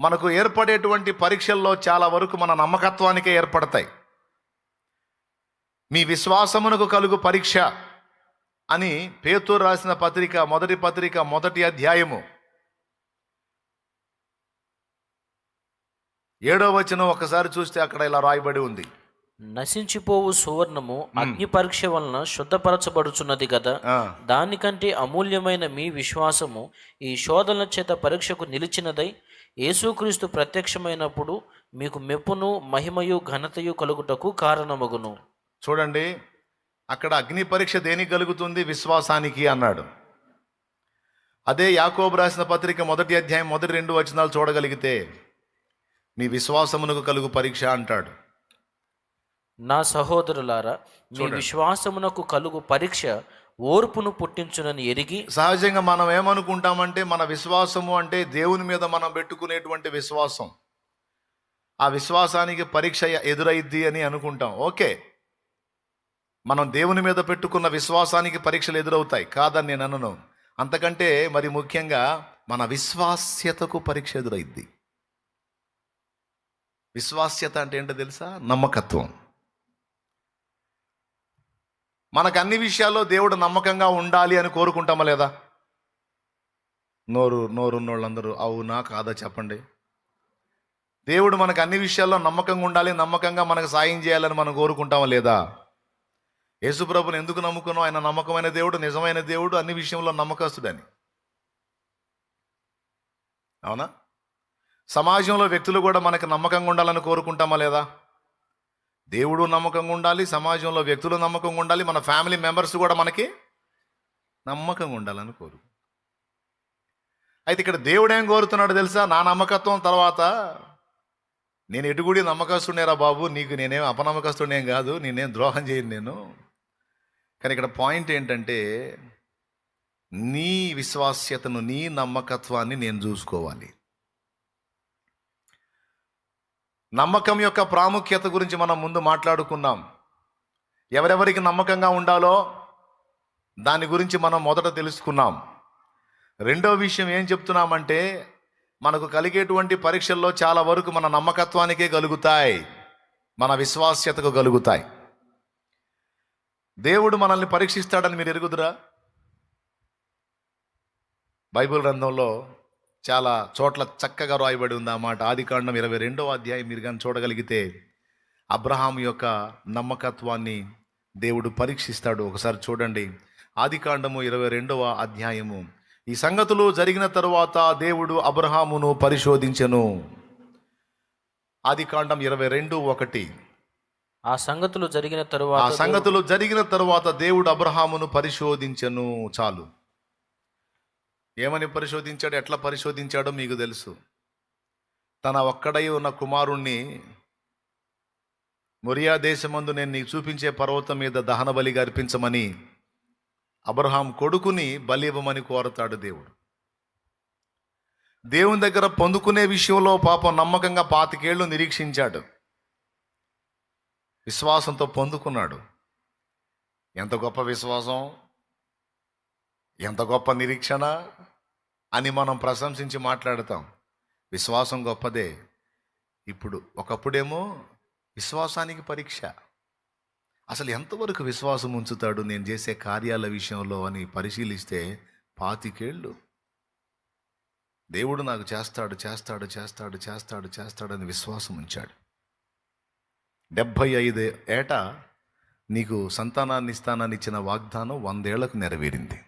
మనకు ఏర్పడేటువంటి పరీక్షల్లో చాలా వరకు మన నమ్మకత్వానికే ఏర్పడతాయి. మీ విశ్వాసమునకు కలుగు పరీక్ష అని పేతూరు రాసిన పత్రిక మొదటి పత్రిక మొదటి అధ్యాయము. ఏడో వచనం ఒకసారి చూస్తే అక్కడ ఇలా రాయబడి ఉంది. నశించిపోవు సువర్ణము అగ్ని పరీక్ష వలన శుద్ధపరచబడుచున్నది కదా. దానికంటే అమూల్యమైన మీ విశ్వాసము ఈ శోధనల చేత పరీక్షకు నిలిచినదై యేసుక్రీస్తు ప్రత్యక్షమైనప్పుడు మీకు మెప్పును మహిమయు ఘనతయు కలుగుటకు కారణమగును. చూడండి అక్కడ అగ్ని పరీక్ష దేనికి కలుగుతుంది? విశ్వాసానికి అన్నాడు. అదే యాకోబు రాసిన పత్రిక మొదటి అధ్యాయం మొదటి రెండు వచనాలు చూడగలిగితే మీ విశ్వాసమునకు కలుగు పరీక్ష అంటాడు. నా సహోదరులారా మీ విశ్వాసమునకు కలుగు పరీక్ష ఓర్పును పుట్టించునని ఎరిగి సహజంగా మనం ఏమనుకుంటామంటే మన విశ్వాసము అంటే దేవుని మీద మనం పెట్టుకునేటువంటి విశ్వాసం. ఆ విశ్వాసానికి పరీక్ష ఎదురైద్ది అని అనుకుంటాం. ఓకే. మనం దేవుని మీద పెట్టుకున్న విశ్వాసానికి పరీక్షలు ఎదురవుతాయి. కాదని నేను అనను. అంతకంటే మరి ముఖ్యంగా మన విశ్వాస్యతకు పరీక్ష ఎదురైద్ది. విశ్వాస్యత అంటే ఏంటో తెలుసా? నమ్మకత్వం. మనకు అన్ని విషయాల్లో దేవుడు నమ్మకంగా ఉండాలి అని కోరుకుంటామా లేదా? నోరు నోరున్న వాళ్ళందరూ అవునా కాదా చెప్పండి. దేవుడు మనకు అన్ని విషయాల్లో నమ్మకంగా ఉండాలి నమ్మకంగా మనకు సాయం చేయాలని మనం కోరుకుంటామా లేదా? యేసుప్రభుని ఎందుకు నమ్ముకున్నాం? ఆయన నమ్మకమైన దేవుడు నిజమైన దేవుడు అన్ని విషయంలో నమ్మకస్తుడని. అవునా? సమాజంలో వ్యక్తులు కూడా మనకు నమ్మకంగా ఉండాలని కోరుకుంటామా లేదా? దేవుడు నమ్మకంగా ఉండాలి సమాజంలో వ్యక్తులు నమ్మకంగా ఉండాలి మన ఫ్యామిలీ మెంబర్స్ కూడా మనకి నమ్మకంగా ఉండాలని కోరు. అయితే ఇక్కడ దేవుడు ఏం కోరుతున్నాడు తెలుసా? నా నమ్మకత్వం తర్వాత నేను ఎటుగుడి నమ్మకస్తుడేరా బాబు? నీకు నేనేం అపనమ్మకస్తుడేం కాదు నేనేం ద్రోహం చేయను నేను. కానీ ఇక్కడ పాయింట్ ఏంటంటే నీ విశ్వాస్యతను నీ నమ్మకత్వాన్ని నేను చూసుకోవాలి. నమ్మకం యొక్క ప్రాముఖ్యత గురించి మనం ముందు మాట్లాడుకున్నాం ఎవరెవరికి నమ్మకంగా ఉండాలో దాని గురించి మనం మొదట తెలుసుకున్నాం. రెండో విషయం ఏం చెప్తున్నామంటే మనకు కలిగేటువంటి పరీక్షల్లో చాలా వరకు మన నమ్మకత్వానికే కలుగుతాయి. మన విశ్వాస్యతకు కలుగుతాయి. దేవుడు మనల్ని పరీక్షిస్తాడని మీరు ఎరుగుదురా? బైబిల్ గ్రంథంలో చాలా చోట్ల చక్కగా రాయబడి ఉంది ఆ మాట. ఆది కాండం ఇరవై రెండవ అధ్యాయం మీరు కానీ చూడగలిగితే అబ్రహాం యొక్క నమ్మకత్వాన్ని దేవుడు పరీక్షిస్తాడు. ఒకసారి చూడండి. ఆది కాండము ఇరవై రెండవ అధ్యాయము. ఈ సంగతులు జరిగిన తరువాత దేవుడు అబ్రహామును పరిశోధించెను. ఆది కాండం ఇరవై రెండు ఒకటి. ఆ సంగతులు జరిగిన ఆ తరువాత సంగతులు జరిగిన తరువాత దేవుడు అబ్రహామును పరిశోధించెను. చాలు. ఏమని పరిశోధించాడు? ఎట్లా పరిశోధించాడో మీకు తెలుసు. తన ఒక్కడై ఉన్న కుమారుణ్ణి మొరియా దేశమందు నేను నీకు చూపించే పర్వతం మీద దహన బలిగా అర్పించమని అబ్రహాం కొడుకుని బలి ఇవ్వమని కోరతాడు దేవుడు. దేవుని దగ్గర పొందుకునే విషయంలో పాపం నమ్మకంగా పాతికేళ్ళు నిరీక్షించాడు. విశ్వాసంతో పొందుకున్నాడు. ఎంత గొప్ప విశ్వాసం! ఎంత గొప్ప నిరీక్షణ అని మనం ప్రశంసించి మాట్లాడతాం. విశ్వాసం గొప్పదే. ఇప్పుడు ఒకప్పుడేమో విశ్వాసానికి పరీక్ష. అసలు ఎంతవరకు విశ్వాసం ఉంచుతాడు నేను చేసే కార్యాల విషయంలో అని పరిశీలిస్తే పాతికేళ్ళు. దేవుడు నాకు చేస్తాడు చేస్తాడు చేస్తాడు చేస్తాడు చేస్తాడని విశ్వాసం ఉంచాడు. డెబ్భై ఐదు ఏట నీకు సంతానాన్ని ఇస్తానని ఇచ్చిన వాగ్దానం వందేళ్ళకు నెరవేరింది.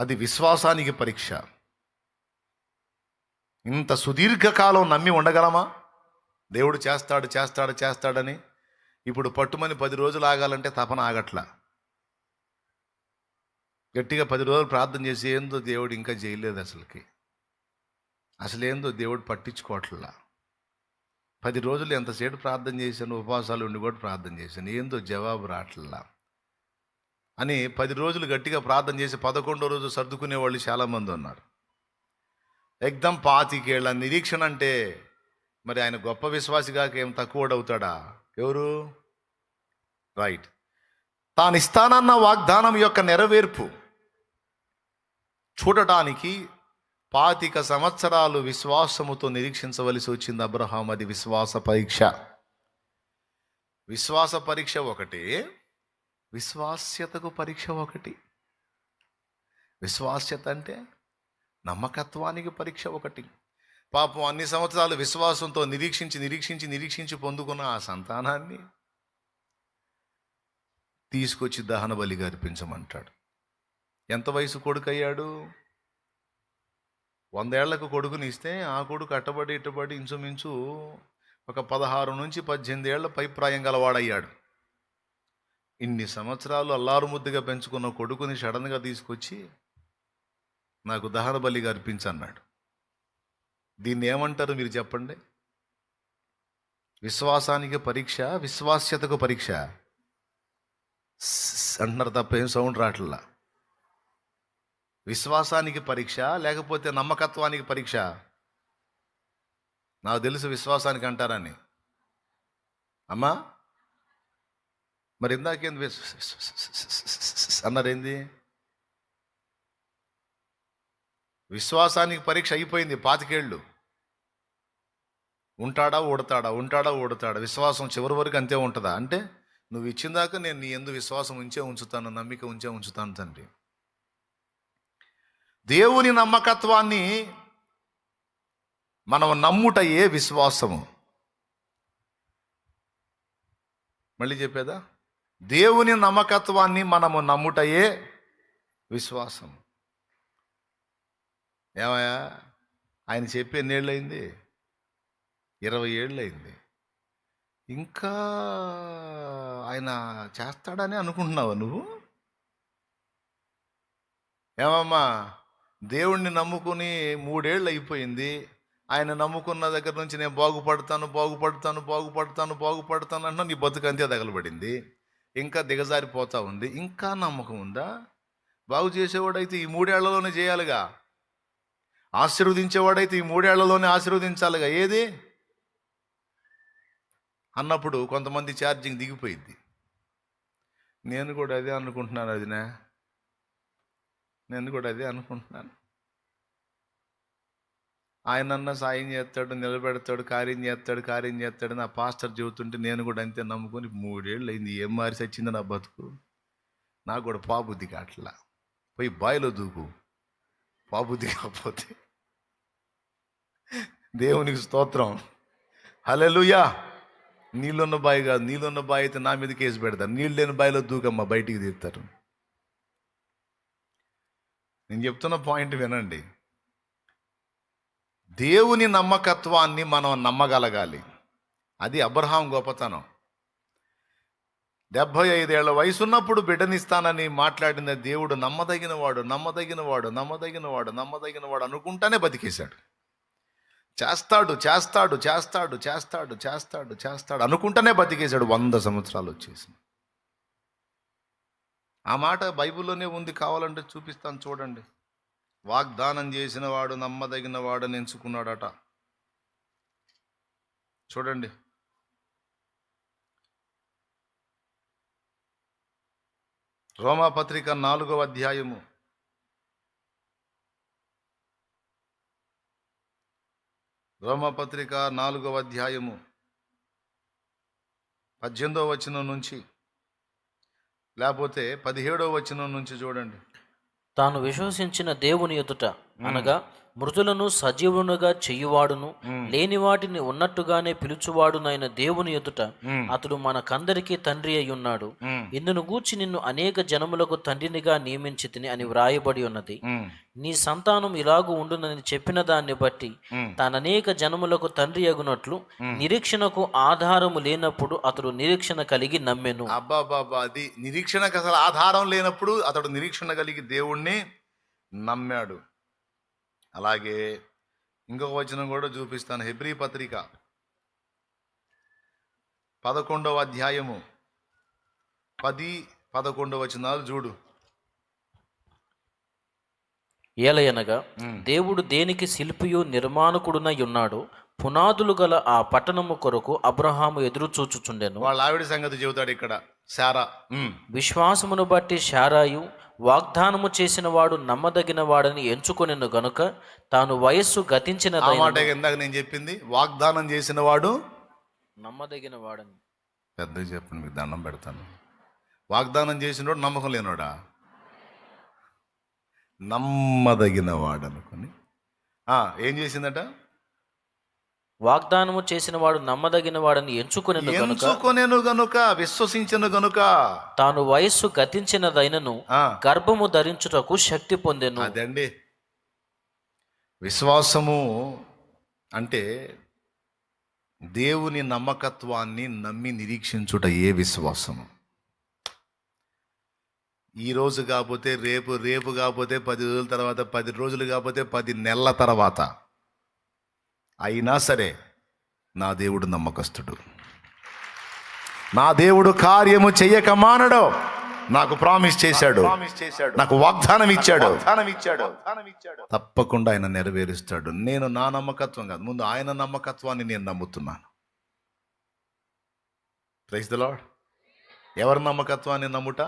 అది విశ్వాసానికి పరీక్ష. ఇంత సుదీర్ఘకాలం నమ్మి ఉండగలమా? దేవుడు చేస్తాడు చేస్తాడు చేస్తాడని ఇప్పుడు పట్టుమని పది రోజులు ఆగాలంటే తపన ఆగట్లా. గట్టిగా పది రోజులు ప్రార్థన చేసి ఏందో దేవుడు ఇంకా చేయలేదు అసలుకి. అసలేందో దేవుడు పట్టించుకోవట్లా. పది రోజులు ఎంతసేపు ప్రార్థన చేశాను ఉపవాసాలు ఉండి కూడా ప్రార్థన చేశాను ఏందో జవాబు రావట్లా అని పది రోజులు గట్టిగా ప్రార్థన చేసి పదకొండో రోజు సర్దుకునే వాళ్ళు చాలామంది ఉన్నారు. ఎగ్దం పాతికేళ్ళ నిరీక్షణ అంటే మరి ఆయన గొప్ప విశ్వాసిగాక ఏం తక్కువడవుతాడా? ఎవరు? రైట్ తాను ఇస్తానన్న వాగ్దానం యొక్క నెరవేర్పు. చూడటానికి పాతిక సంవత్సరాలు విశ్వాసముతో నిరీక్షించవలసి వచ్చింది అబ్రహాం అది విశ్వాస పరీక్ష. విశ్వాస పరీక్ష ఒకటి. విశ్వాస్యతకు పరీక్ష ఒకటి. విశ్వాస్యత అంటే నమ్మకత్వానికి పరీక్ష ఒకటి. పాపం అన్ని సంవత్సరాలు విశ్వాసంతో నిరీక్షించి నిరీక్షించి నిరీక్షించి పొందుకున్న ఆ సంతానాన్ని తీసుకొచ్చి దహన బలిగా అర్పించమంటాడు. ఎంత వయసు కొడుకు అయ్యాడు వందేళ్ళకు కొడుకుని ఇస్తే ఆ కొడుకు అట్టబడి ఇట్టబడి ఇంచుమించు ఒక పదహారు నుంచి పద్దెనిమిది ఏళ్ళ పైప్రాయం గలవాడయ్యాడు. ఇన్ని సంవత్సరాలు అల్లారు ముద్దుగా పెంచుకున్న కొడుకుని సడన్గా తీసుకొచ్చి నాకు దహన బలిగా అర్పించన్నాడు. దీన్ని ఏమంటారు మీరు చెప్పండి? విశ్వాసానికి పరీక్ష విశ్వాస్యతకు పరీక్ష. అంటున్నారు తప్ప ఏం సౌండ్ రాట్లా విశ్వాసానికి పరీక్ష లేకపోతే నమ్మకత్వానికి పరీక్ష? నాకు తెలుసు విశ్వాసానికి అంటారని. అమ్మా మరి ఇందాకేంది అన్నారేంది? విశ్వాసానికి పరీక్ష అయిపోయింది పాతికేళ్ళు. ఉంటాడా ఓడతాడా? ఉంటాడా ఓడతాడా? విశ్వాసం చివరి వరకు అంతే ఉంటుందా? అంటే నువ్వు ఇచ్చిందాక నేను నీ ఎందు విశ్వాసం ఉంచే ఉంచుతాను నమ్మిక ఉంచే ఉంచుతాను తండ్రి. దేవుని నమ్మకత్వాన్ని మనం నమ్ముటయే విశ్వాసము. మళ్ళీ చెప్పేదా? దేవుని నమ్మకత్వాన్ని మనము నమ్ముటయే విశ్వాసం. ఏమయ్యా? ఆయన చెప్పి ఎన్నేళ్ళయింది? ఇరవై ఏళ్ళు అయింది ఇంకా ఆయన చేస్తాడని అనుకుంటున్నావా నువ్వు? ఏమమ్మా? దేవుణ్ణి నమ్ముకుని మూడేళ్ళు అయిపోయింది. ఆయన నమ్ముకున్న దగ్గర నుంచి నేను బాగుపడతాను బాగుపడతాను బాగుపడతాను బాగుపడతాను అన్నా నీ బతుకంతే తగలబడింది. ఇంకా దిగజారిపోతూ ఉంది. ఇంకా నమ్మకం ఉందా? బాగు చేసేవాడైతే ఈ మూడేళ్ళలోనే చేయాలిగా. ఆశీర్వదించేవాడైతే ఈ మూడేళ్ళలోనే ఆశీర్వదించాలిగా. ఏది? అన్నప్పుడు కొంతమంది ఛార్జింగ్ దిగిపోయింది నేను కూడా అదే అనుకుంటున్నాను అదినా. నేను కూడా అదే అనుకుంటున్నాను. ఆయన అన్న సాయం చేస్తాడు నిలబెడతాడు కార్యం చేస్తాడు కార్యం చేస్తాడు నా పాస్టర్ చెబుతుంటే నేను కూడా అంతే నమ్ముకొని మూడేళ్ళు అయింది ఏం మారి వచ్చింది నా బతుకు? నాకు కూడా పాబుద్ధి కాట్లా. పోయి బాయిలో దూకు. పాబుద్ధి కాకపోతే. దేవునికి స్తోత్రం. హలెలుయా నీళ్ళున్న బావి కాదు. నీళ్ళున్న బావి అయితే నా మీద కేసు పెడతారు. నీళ్ళు లేని బావిలో దూకమ్మ బయటికి తీస్తారు. నేను చెప్తున్న పాయింట్ వినండి. దేవుని నమ్మకత్వాన్ని మనం నమ్మగలగాలి. అది అబ్రహాం గొప్పతనం. డెబ్భై ఐదేళ్ళ వయసున్నప్పుడు బిడ్డనిస్తానని మాట్లాడిన దేవుడు నమ్మదగినవాడు నమ్మదగినవాడు నమ్మదగినవాడు నమ్మదగినవాడు అనుకుంటానే బతికేశాడు. చేస్తాడు చేస్తాడు చేస్తాడు చేస్తాడు చేస్తాడు చేస్తాడు అనుకుంటానే బతికేశాడు. వంద సంవత్సరాలు వచ్చేసి. ఆ మాట బైబిల్లోనే ఉంది. కావాలంటే చూపిస్తాను. చూడండి. వాగ్దానం చేసిన వాడు నమ్మదగిన వాడని ఎంచుకున్నాడట. చూడండి. రోమాపత్రిక నాలుగవ అధ్యాయము. రోమపత్రిక నాలుగవ అధ్యాయము. పద్దెనిమిదవ వచనం నుంచి లేకపోతే పదిహేడవ వచనం నుంచి చూడండి. తాను విశ్వసించిన దేవుని ఎదుట అనగా మృతులను సజీవునుగా చెయ్యువాడును లేని వాటిని ఉన్నట్టుగానే పిలుచువాడునైన దేవుని ఎదుట అతడు మనకందరికీ తండ్రి అయి ఉన్నాడు ఇందును గూర్చి నిన్ను అనేక జనములకు తండ్రినిగా నియమించి తిని అని వ్రాయబడి ఉన్నది. నీ సంతానం ఇలాగు ఉండునని చెప్పిన దాన్ని బట్టి తాననేక జనములకు తండ్రి అగునట్లు నిరీక్షణకు ఆధారము లేనప్పుడు అతడు నిరీక్షణ కలిగి నమ్మెను. అబ్బా బాబా అది నిరీక్షణకు అసలు ఆధారం లేనప్పుడు అతడు నిరీక్షణ కలిగి దేవుణ్ణి నమ్మాడు. అలాగే ఇంకొక వచనం కూడా చూపిస్తాను. హెబ్రీ పత్రిక పదకొండవ అధ్యాయము. పది పదకొండవ వచనాలు చూడు. ఏలయనగా దేవుడు దేనికి శిల్పియు నిర్మాణకుడునై ఉన్నాడు పునాదులు గల ఆ పట్టణము కొరకు అబ్రహాము ఎదురు చూచుచుండెను. వాళ్ళ ఆవిడ సంగతి చెబుతాడు ఇక్కడ శారా. విశ్వాసమును బట్టి శారాయు వాగ్దానము చేసిన వాడు నమ్మదగిన వాడని ఎంచుకొనిను గనుక తాను వయస్సు ఆ గతించినదైన మాట ఇందాక నేను చెప్పింది వాగ్దానం చేసిన వాడు నమ్మదగిన వాడని. పెద్దగా చెప్పండి మీకు దండం పెడతాను. వాగ్దానం చేసినోడు నమ్మకం లేనోడా నమ్మదగిన వాడు అనుకుని ఆ, ఏం చేసిందట? వాగ్దానము చేసిన వాడు నమ్మదగిన వాడని ఎంచుకొనిను గనుక ఎంచుకొనేను గనుక విశ్వసించను గనుక. తాను వయస్సు గతించినదైనను గర్భము ధరించుటకు శక్తి పొందెను. అదండి. విశ్వాసము అంటే దేవుని నమ్మకత్వాన్ని నమ్మి నిరీక్షించుట ఏ విశ్వాసము? ఈ రోజు కాకపోతే రేపు రేపు కాకపోతే పది రోజుల తర్వాత పది రోజులు కాకపోతే పది నెలల తర్వాత. అయినా సరే నా దేవుడు నమ్మకస్తుడు. నా దేవుడు కార్యము చెయ్యక మానడు. నాకు ప్రామిస్ చేశాడు. నాకు వాగ్దానం ఇచ్చాడు. తప్పకుండా ఆయన నెరవేరుస్తాడు. నేను నా నమ్మకత్వం కాదు. ముందు ఆయన నమ్మకత్వాన్ని నేను నమ్ముతున్నాను. ప్రైజ్ ద లార్డ్ ఎవరి నమ్మకత్వాన్ని నమ్ముట?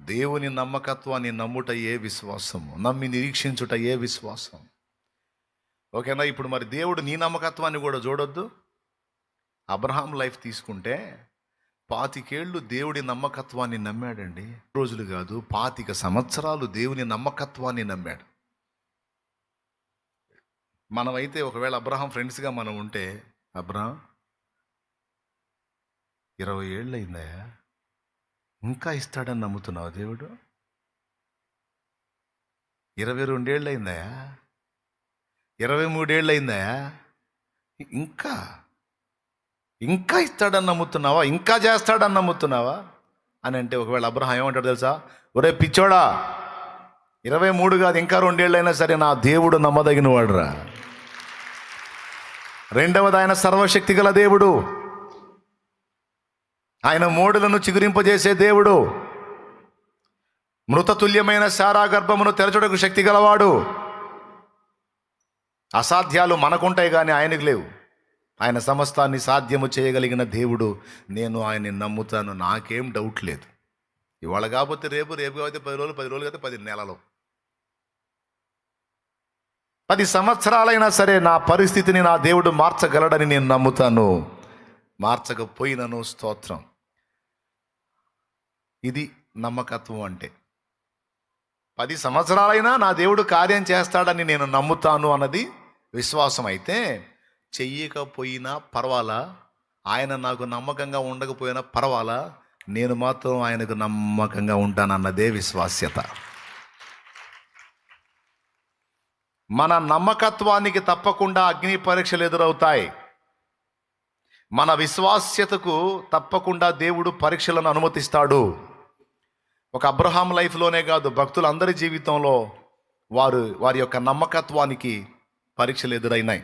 దేవుని నమ్మకత్వాన్ని నమ్ముట ఏ విశ్వాసము? నమ్మి నిరీక్షించుట ఏ విశ్వాసం? ఓకేనా? ఇప్పుడు మరి దేవుడు నీ నమ్మకత్వాన్ని కూడా చూడొద్దు. అబ్రహాం లైఫ్ తీసుకుంటే పాతికేళ్ళు దేవుడి నమ్మకత్వాన్ని నమ్మాడండి. రోజులు కాదు పాతిక సంవత్సరాలు దేవుని నమ్మకత్వాన్ని నమ్మాడు. మనమైతే ఒకవేళ అబ్రహాం ఫ్రెండ్స్గా మనం ఉంటే అబ్రహాం ఇరవై ఏళ్ళు అయిందా ఇంకా ఇస్తాడని నమ్ముతున్నావు దేవుడు? ఇరవై రెండేళ్ళు అయిందా ఇరవై మూడేళ్ళు అయిందా ఇంకా? ఇంకా ఇస్తాడని నమ్ముతున్నావా? ఇంకా చేస్తాడని నమ్ముతున్నావా? అని అంటే ఒకవేళ అబ్రహం ఏమంటాడు తెలుసా? ఒరే పిచ్చోడా ఇరవై మూడు కాదు ఇంకా రెండేళ్ళైనా సరే నా దేవుడు నమ్మదగిన వాడురా రెండవది ఆయన సర్వశక్తి గల దేవుడు. ఆయన మోడులను చిగురింపజేసే దేవుడు. మృతతుల్యమైన శారా గర్భమును తెరచుటకు శక్తి గలవాడు. అసాధ్యాలు మనకుంటాయి కానీ ఆయనకు లేవు. ఆయన సమస్తాన్ని సాధ్యము చేయగలిగిన దేవుడు నేను ఆయన్ని నమ్ముతాను నాకేం డౌట్ లేదు. ఇవాళ కాకపోతే రేపు రేపు కాకపోతే పది రోజులు పది రోజులు కాకపోతే పది నెలలు. పది సంవత్సరాలైనా సరే నా పరిస్థితిని నా దేవుడు మార్చగలడని నేను నమ్ముతాను. మార్చకపోయినను స్తోత్రం. ఇది నమ్మకత్వం అంటే. పది సంవత్సరాలైనా నా దేవుడు కార్యం చేస్తాడని నేను నమ్ముతాను అన్నది విశ్వాసం అయితే చెయ్యకపోయినా పర్వాలా? ఆయన నాకు నమ్మకంగా ఉండకపోయినా పర్వాలా? నేను మాత్రం ఆయనకు నమ్మకంగా ఉంటానన్నదే విశ్వాస్యత. మన నమ్మకత్వానికి తప్పకుండా అగ్ని పరీక్షలు ఎదురవుతాయి. మన విశ్వాస్యతకు తప్పకుండా దేవుడు పరీక్షలను అనుమతిస్తాడు. ఒక అబ్రహాం లైఫ్లోనే కాదు భక్తులందరి జీవితంలో వారు వారి యొక్క నమ్మకత్వానికి పరీక్షలు ఎదురైనాయి.